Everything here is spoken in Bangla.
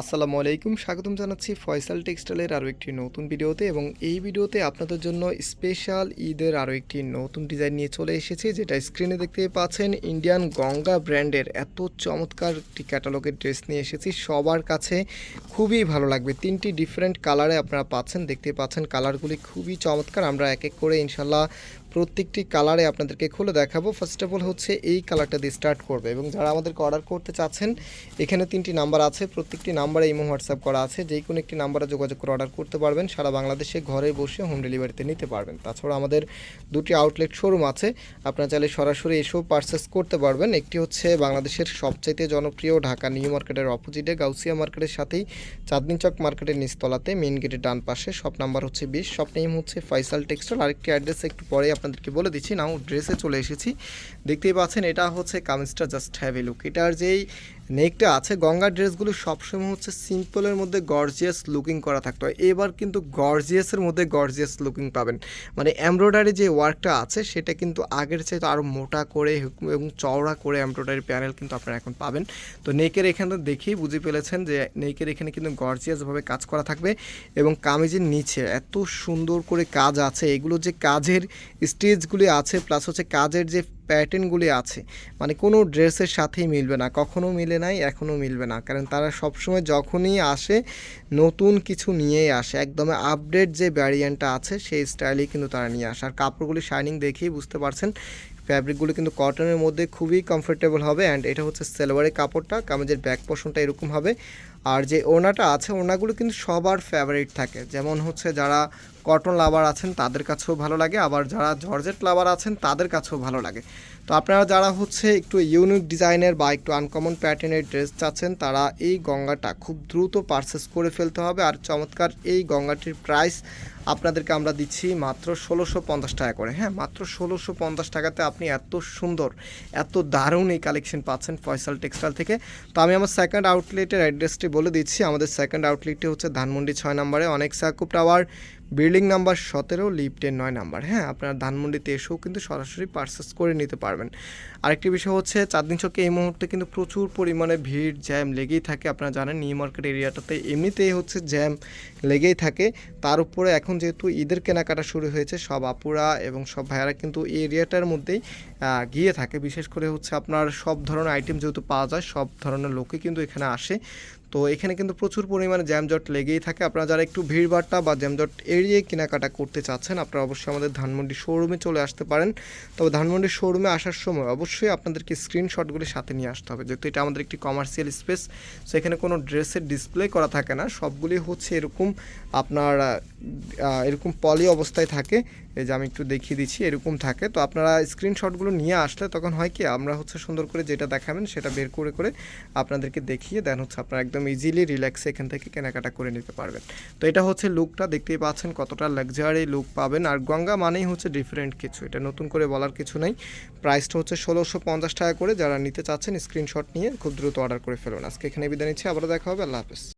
আসসালামু আলাইকুম, স্বাগতম জানাচ্ছি ফয়সাল টেক্সটাইলের আরও একটি নতুন ভিডিওতে এবং এই ভিডিওতে আপনাদের জন্য স্পেশাল ঈদের আরও একটি নতুন ডিজাইন নিয়ে চলে এসেছি, যেটা স্ক্রিনে দেখতে পাচ্ছেন ইন্ডিয়ান গঙ্গা ব্র্যান্ডের এত চমৎকার একটি ক্যাটালগের ড্রেস নিয়ে এসেছি। সবার কাছে খুবই ভালো লাগবে, তিনটি ডিফারেন্ট কালারে আপনারা পাচ্ছেন, দেখতে পাচ্ছেন কালারগুলি খুবই চমৎকার। আমরা এক এক করে ইনশাল্লাহ প্রত্যেকটি কালারে আপনাদেরকে খুলে দেখাবো। ফার্স্ট অফ অল হচ্ছে এই কালারটা দিয়ে স্টার্ট করবে এবং যারা আমাদেরকে অর্ডার করতে চাচ্ছেন, এখানে তিনটি নাম্বার আছে। প্রত্যেকটি নাম্বারে ইমো হোয়াটসঅ্যাপ করা আছে। যেই কোনো একটি নাম্বারে যোগাযোগ করে অর্ডার করতে পারবেন। সারা বাংলাদেশে ঘরে বসে হোম ডেলিভারিতে নিতে পারবেন। তাছাড়া আমাদের দুটি আউটলেট শোরুম আছে। আপনারা চাইলে সরাসরি এসেও পারচেস করতে পারবেন। একটি হচ্ছে বাংলাদেশের সবচাইতে জনপ্রিয় ঢাকা নিউ মার্কেটের অপোজিটে গাউসিয়া মার্কেটের সাথেই চাঁদনি চক মার্কেটের নিচতলাতে মেন গেটের ডান পাশে। শপ নাম্বার হচ্ছে বিশ। শপ নেম হচ্ছে ফাইসাল টেক্সটাইল আরেকটি অ্যাড্রেস একটু পরে আপনাদেরকে বলে দিচ্ছি, নাও ড্রেসে চলে এসেছি। দেখতেই পাচ্ছেন, এটা হচ্ছে কামিজটা জাস্ট হ্যাভ এ লুক এটার যেই নেকটা আছে, গঙ্গার ড্রেসগুলো সবসময় হচ্ছে সিম্পলের মধ্যে গর্জিয়াস লুকিং করা থাকতো এবার কিন্তু গর্জিয়াসের মধ্যে গর্জিয়াস লুকিং পাবেন। মানে এমব্রয়ডারি যে ওয়ার্কটা আছে, সেটা কিন্তু আগের চাইতে আরও মোটা করে এবং চওড়া করে এমব্রয়ডারি প্যানেল কিন্তু আপনারা এখন পাবেন। তো নেকের এখানে দেখেই বুঝে ফেলেছেন যে নেকের এখানে কিন্তু গর্জিয়াসভাবে কাজ করা থাকবে এবং কামিজের নিচে এত সুন্দর করে কাজ আছে। এগুলো যে কাজের স্টেজগুলি আছে প্লাস হচ্ছে কাজের যে প্যাটার্নগুলি আছে মানে কোনো ড্রেসের সাথেই মিলবে না, কখনো মিলে নাই এখনও মিলবে না, কারণ তারা সবসময় যখনই আসে, নতুন কিছু নিয়েই আসে একদম আপডেট যে ভ্যারিয়েন্টটা আছে, সেই স্টাইলেই কিন্তু তারা নিয়ে আসে, আর কাপড়গুলি শাইনিং দেখেই বুঝতে পারছেন ফ্যাব্রিকগুলো কিন্তু কটনের মধ্যে খুবই কমফোর্টেবল হবে অ্যান্ড এটা হচ্ছে সেলোয়ারের কাপড়টা, কামিজের ব্যাক পোর্শনটা এরকম হবে আর যে ওনাটা আছে ওনাগুলো কিন্তু সবার ফেভারিট থাকে। যেমন হচ্ছে যারা কটন লাভার আছেন, তাদের কাছেও ভালো লাগে। আবার যারা জর্জেট লাভার আছেন, তাদের কাছেও ভালো লাগে। তো আপনারা যারা হচ্ছে একটু ইউনিক ডিজাইনের বা একটু আনকমন প্যাটার্নের ড্রেস চাচ্ছেন, তারা এই গঙ্গাটা খুব দ্রুত পারচেস করে ফেলতে হবে। আর চমৎকার এই গঙ্গাটির প্রাইস আপনাদেরকে আমরা দিচ্ছি মাত্র ষোলোশো পঞ্চাশ টাকা করে। হ্যাঁ মাত্র ষোলোশো পঞ্চাশ টাকাতে আপনি এত সুন্দর, এত দারুণ এই কালেকশন পাচ্ছেন ফয়সাল টেক্সটাইল থেকে। তো আমি আমার সেকেন্ড আউটলেটের অ্যাড্রেসটি বলে দিচ্ছি, আমাদের সেকেন্ড আউটলেটটি হচ্ছে ধানমন্ডি ছয় নম্বরে, অনেক সাকুব টাওয়ার, বিল্ডিং নাম্বার সতেরো লিফটের নয় নাম্বার। হ্যাঁ আপনারা ধানমন্ডিতে এসেও কিন্তু সরাসরি পার্সেস করে নিতে পারবেন। আরেকটি বিষয় হচ্ছে, চাঁদনি চকে এই মুহূর্তে কিন্তু প্রচুর পরিমাণে ভিড়, জ্যাম লেগেই থাকে। আপনারা জানেন, নিউ মার্কেট এরিয়াটাতে এমনিতেই হচ্ছে জ্যাম লেগেই থাকে। তার উপরে এখন যেহেতু ঈদের কেনাকাটা শুরু হয়েছে, সব আপুরা এবং সব ভাইয়ারা কিন্তু এই এরিয়াটার মধ্যেই গিয়ে থাকে। বিশেষ করে হচ্ছে আপনার সব ধরনের আইটেম যেহেতু পাওয়া যায়, সব ধরনের লোকে কিন্তু এখানে আসে। তো এখানে কিন্তু প্রচুর পরিমাণে জ্যামজট লেগেই থাকে। আপনারা যারা একটু ভিড়ভাট্টা বা জ্যামজট এড়িয়ে কেনাকাটা করতে চাচ্ছেন, আপনারা অবশ্যই আমাদের ধানমন্ডি শোরুমে চলে আসতে পারেন। তবে ধানমন্ডি শোরুমে আসার সময় অবশ্যই আপনাদেরকে স্ক্রিনশটগুলি সাথে নিয়ে আসতে হবে। যেহেতু এটা আমাদের একটি কমার্শিয়াল স্পেস সো এখানে কোনো ড্রেসের ডিসপ্লে করা থাকে না। সবগুলি হচ্ছে এরকম আপনার এরকম পলি অবস্থায় থাকে। এই যে আমি একটু দেখিয়ে দিচ্ছি, এরকম থাকে। তো আপনারা স্ক্রিনশটগুলো নিয়ে আসলে তখন হয় কি, আমরা হচ্ছে সুন্দর করে যেটা দেখাবেন সেটা বের করে করে আপনাদেরকে দেখিয়ে দেন হচ্ছে আপনারা একদম ইজিলি রিল্যাক্সে এখান থেকে কেনাকাটা করে নিতে পারবেন। তো এটা হচ্ছে লুকটা দেখতেই পাচ্ছেন কতটা লাক্সারি লুক পাবেন। আর গঙ্গা মানেই হচ্ছে ডিফারেন্ট কিছু, এটা নতুন করে বলার কিছু নেই। প্রাইসটা হচ্ছে ষোলোশো পঞ্চাশ টাকা করে, যারা নিতে চাচ্ছেন স্ক্রিনশট নিয়ে খুব দ্রুত অর্ডার করে ফেলুন। আজকে এখানে বিদায় নিচ্ছি, আবারও দেখা হবে, আল্লাহ হাফেজ।